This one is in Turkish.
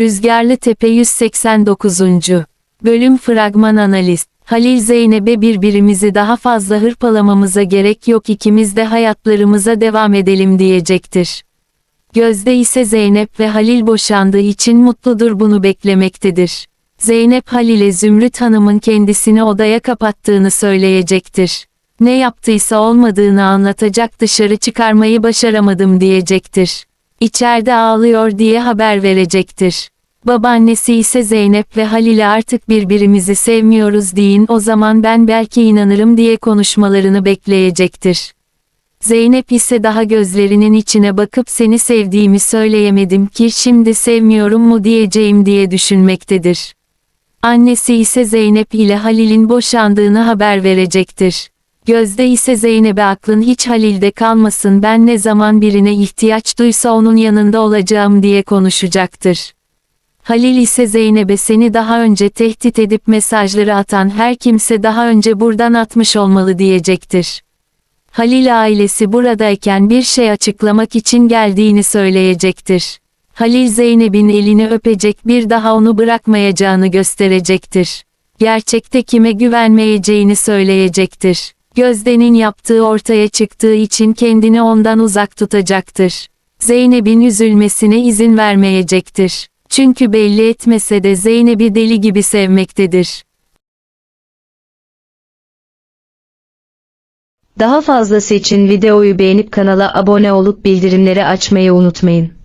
Rüzgarlı Tepe 189. Bölüm Fragman Analiz Halil Zeynep'e birbirimizi daha fazla hırpalamamıza gerek yok ikimiz de hayatlarımıza devam edelim diyecektir. Gözde ise Zeynep ve Halil boşandığı için mutludur bunu beklemektedir. Zeynep Halil'e Zümrüt Hanım'ın kendisini odaya kapattığını söyleyecektir. Ne yaptıysa olmadığını anlatacak dışarı çıkarmayı başaramadım diyecektir. İçeride ağlıyor diye haber verecektir. Babaannesi ise Zeynep ve Halil'e artık birbirimizi sevmiyoruz deyin o zaman ben belki inanırım diye konuşmalarını bekleyecektir. Zeynep ise daha gözlerinin içine bakıp seni sevdiğimi söyleyemedim ki şimdi sevmiyorum mu diyeceğim diye düşünmektedir. Annesi ise Zeynep ile Halil'in boşandığını haber verecektir. Gözde ise Zeynep'e aklın hiç Halil'de kalmasın ben ne zaman birine ihtiyaç duysa onun yanında olacağım diye konuşacaktır. Halil ise Zeynep'e seni daha önce tehdit edip mesajları atan her kimse daha önce buradan atmış olmalı diyecektir. Halil ailesi buradayken bir şey açıklamak için geldiğini söyleyecektir. Halil Zeynep'in elini öpecek bir daha onu bırakmayacağını gösterecektir. Gerçekte kime güvenmeyeceğini söyleyecektir. Gözde'nin yaptığı ortaya çıktığı için kendini ondan uzak tutacaktır. Zeynep'in üzülmesine izin vermeyecektir. Çünkü belli etmese de Zeynep'i deli gibi sevmektedir. Daha fazlası için videoyu beğenip kanala abone olup bildirimleri açmayı unutmayın.